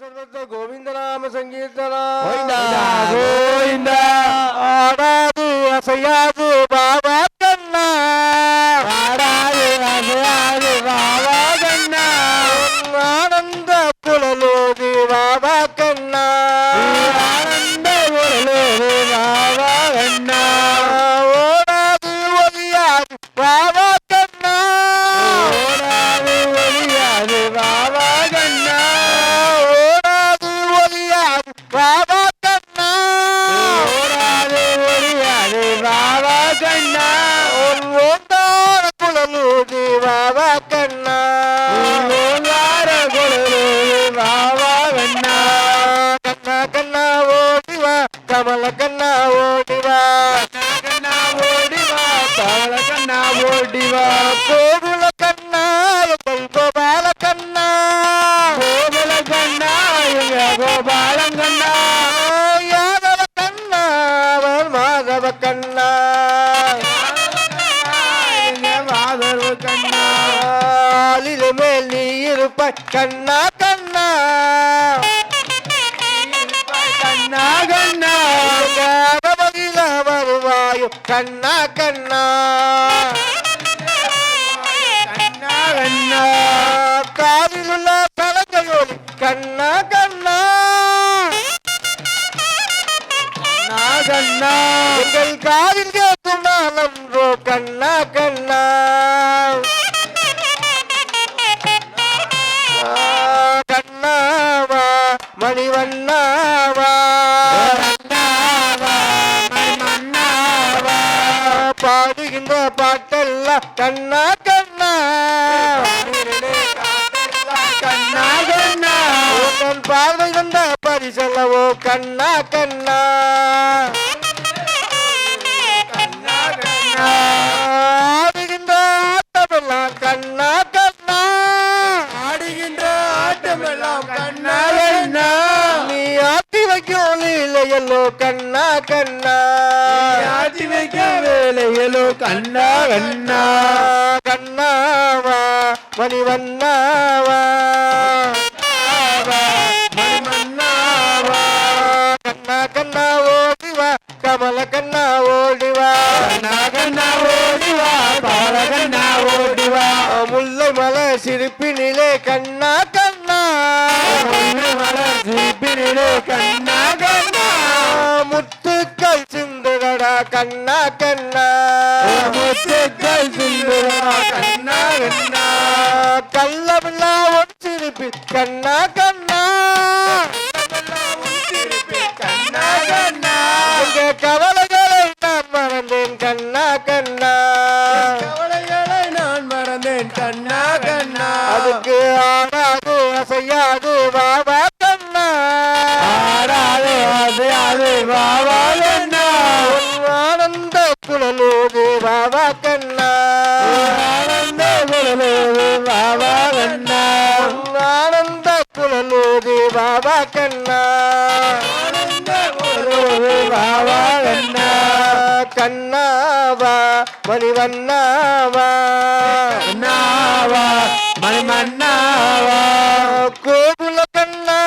ಸರ್ವತ್ರ ಗೋವಿಂದನಾಮ ಸಂಗೀತನ கண்ணா கண்ணா கண்ணா ஓடிவா கமல கண்ணா ஓடிவா கண்ணா ஓடிவா கமல கண்ணா ஓடிவா கோகுல கண்ணா எங்கள் கண்ணா கண்ணா. கண்ணா கண்ணா. காதில் உள்ள தலங்கையோலி கண்ணா கண்ணா. கண்ணா கண்ணா. எங்கள் காதில் கேட்கும் நாளன்றோ கண்ணா கண்ணா. கண்ணாவா மணிவண்ணாவா கண்ணா பாடுகின்ற பாட்டெல்லாம் கண்ணா கண்ணா. கண்ணா கண்ணா. உங்கள் பார்வை வந்த பரிசல்லவோ கண்ணா கண்ணா. வைக்கும் லீலையல்லோ கண்ணா கண்ணா. ஆட்டி வைக்க வேலைகளோ கண்ணா கண்ணா. கண்ணாவா மணிவண்ணாவா கண்ணா கண்ணா ஓடிவா கமல கண்ணா ஓடிவா கண்ணா கண்ணா ஓடிவா பால கண்ணா ஓடிவா முல்லை மலை சிரிப்பினிலே கண்ணா கண்ணா. முள்ளு மலர் சிரிப்பினிலே கண்ணா. கண்ணா கண்ணா. முத்துக்கள் சிந்துரா கண்ணா கண்ணா. கள்ளமில்லா ஒன் சிரிப்பி கண்ணா கண்ணா. கண்ணா கண்ணா. எங்க கவலைகளை நான் மறந்தேன் கண்ணா கண்ணா. கவலைகளை நான் மறந்தேன் கண்ணா கண்ணா அதுக்கு ஆடாது அசையாது பாபா கண்ணா. ஆடாது அசையாது பாபா பாபா கண்ணா. ஆனந்த குரலோடு பாபா கண்ணா. ஆனந்த குழலோது பாபா கண்ணா. பாபா கண்ணா. கண்ணாவா மணிவண்ணாவா. மணிமன்னாவா கோகுல கண்ணா.